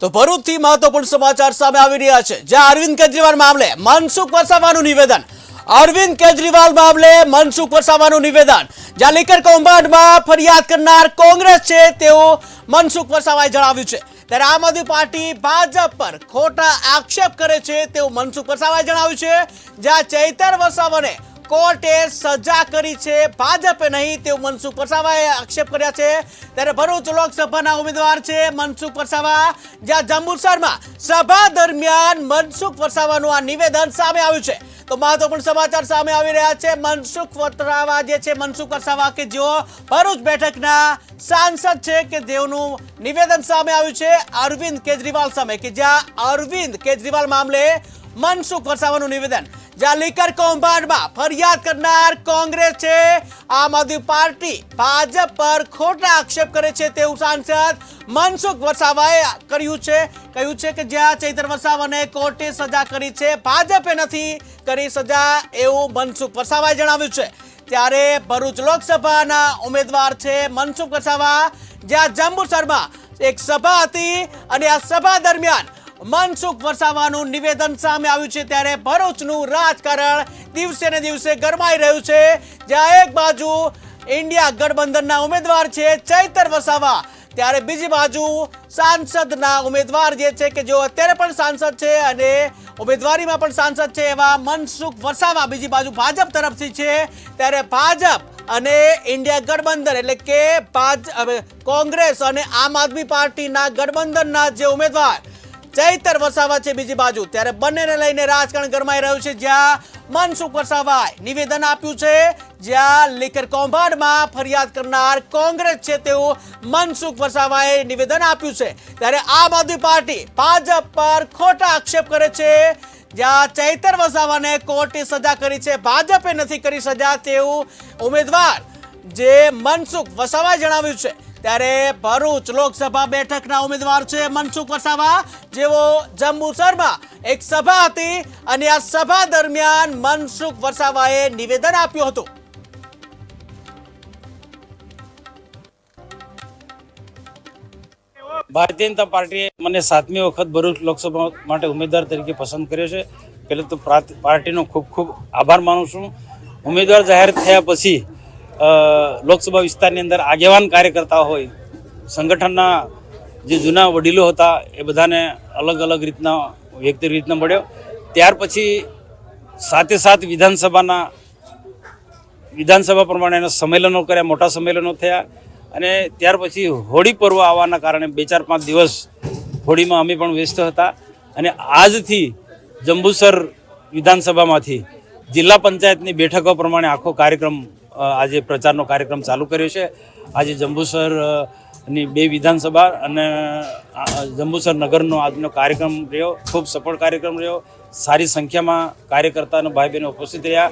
તો ભરૂચથી મહત્વપૂર્ણ સમાચાર સામે આવી રહ્યા છે. જ્યાં અરવિંદ કેજરીવાલ મામલે મનસુખ વસાવાનું નિવેદન. અરવિંદ કેજરીવાલ મામલે મનસુખ વસાવાનું નિવેદન. જ્યાં લીકર કૌભાંડમાં ફરિયાદ કરનાર કોંગ્રેસ છે તેઓ મનસુખ વસાવાએ જણાવ્યું છે. ત્યારે આમ આદમી પાર્ટી ભાજપ પર ખોટા આક્ષેપ કરે છે તેવું મનસુખ વસાવાએ જણાવ્યું છે. જ્યાં ચૈતર વસાવાને કોર્ટે સજા કરી છે. ભાજપે નહીં તેવું મનસુખ વસાવાએ આક્ષેપ કર્યા છે. ત્યારે ભરૂચ લોકસભાના ઉમેદવાર છે મનસુખ પરસાવા. જ્યાં જંબુસરમાં સભા દરમિયાન મનસુખ પરસાવાનું આ નિવેદન સામે આવ્યું છે. તો મહત્વપૂર્ણ સમાચાર સામે આવી રહ્યા છે. મનસુખ વતરાવા જે છે, મનસુખ વસાવા કે જેઓ ભરૂચ બેઠકના સાંસદ છે કે જેઓનું નિવેદન સામે આવ્યું છે. અરવિંદ કેજરીવાલ સામે, કે જ્યાં અરવિંદ કેજરીવાલ મામલે મનસુખ વસાવાનું નિવેદન જ્યાં લીકર કૌભાંડમાં ફરિયાદ કરનાર કોંગ્રેસ છે. આમ આદમી પાર્ટી ભાજપ પર ખોટા આક્ષેપ કરે છે તેવું સાંસદ મનસુખ વસાવાએ કર્યું છે. કહ્યું છે કે જ્યાં ચૈતર વસાવાને કોર્ટે સજા કરી છે, ભાજપે નથી કરી સજા એવું મનસુખ વસાવાએ જણાવ્યું છે. ત્યારે ભરૂચ લોકસભાના ઉમેદવાર છે મનસુખ વસાવા. જ્યાં જંબુસરમાં એક સભા હતી અને આ સભા દરમિયાન મનસુખ વસાવાનું નિવેદન સામે આવ્યું છે ત્યારે ભરૂચનું રાજકારણ દિવસે ને દિવસે ગરમાઈ રહ્યું છે. જ્યાં એક બાજુ ઇન્ડિયા ગઠબંધનના ઉમેદવાર છે ચૈતર વસાવા, ત્યારે બીજી બાજુ સાંસદના ઉમેદવાર જે છે કે જેઓ અત્યારે પણ સાંસદ છે અને ઉમેદવારીમાં પણ સાંસદ છે એવા મનસુખ વસાવા બીજી બાજુ ભાજપ તરફથી છે. ત્યારે ભાજપ અને ઇન્ડિયા ગઠબંધન એટલે કે ભાજ કોંગ્રેસ અને આમ આદમી પાર્ટીના ગઠબંધનના જે ઉમેદવાર ચૈતર વસાવા છે બીજી બાજુ. ત્યારે બંનેને લઈને રાજકારણ ગરમાઈ રહ્યું છે. જ્યાં મનસુખ વસાવાએ નિવેદન આપ્યું છે, જ્યાં લીકર કૌભાંડમાં ફરિયાદ કરનાર કોંગ્રેસ છે તેવું મનસુખ વસાવાએ નિવેદન આપ્યું છે. ત્યારે આમ આદમી પાર્ટી ભાજપ પર ખોટા આક્ષેપ કરે છે. જ્યાં ચૈતર વસાવાને કોર્ટે સજા કરી છે. ભાજપે નથી કરી સજા તેવું ઉમેદવાર જે મનસુખ વસાવાએ જણાવ્યું છે. ત્યારે ભરૂચ લોકસભા બેઠકના ઉમેદવાર છે મનસુખ વસાવા, જેઓ જંબુસરમાં એક સભા હતી અને આ સભા દરમિયાન મનસુખ વસાવાએ નિવેદન આપ્યું હતું. ભારતીય જનતા પાર્ટીએ મને સાતમી વખત ભરૂચ લોકસભા માટે ઉમેદવાર તરીકે પસંદ કર્યો છે. પહેલાં તો પાર્ટીનો ખૂબ ખૂબ આભાર માનું છું. ઉમેદવાર જાહેર થયા પછી લોકસભા વિસ્તારની અંદર આગેવાન કાર્યકર્તા હોય, સંગઠનના જે જૂના વડીલો હતા, એ બધાને અલગ અલગ રીતના વ્યક્તિ રીતના મળ્યો. ત્યાર પછી સાથે સાથ વિધાનસભાના, વિધાનસભા પ્રમાણે એના સંમેલનો કર્યા, મોટા સંમેલનો થયા. અને ત્યાર પછી હોળી પર્વ આવવાના કારણે બે ચાર પાંચ દિવસ હોળીમાં અમે પણ વ્યસ્ત હતા. અને આજથી જંબુસર વિધાનસભામાંથી જિલ્લા પંચાયતની બેઠકો પ્રમાણે આખો કાર્યક્રમ આજે પ્રચારનો કાર્યક્રમ ચાલુ કર્યો છે. આજે જંબુસરની બે વિધાનસભા અને જંબુસર નગરનો આજનો કાર્યક્રમ રહ્યો. ખૂબ સફળ કાર્યક્રમ રહ્યો. સારી સંખ્યામાં કાર્યકર્તા અને ભાઈ બહેનો ઉપસ્થિત રહ્યા.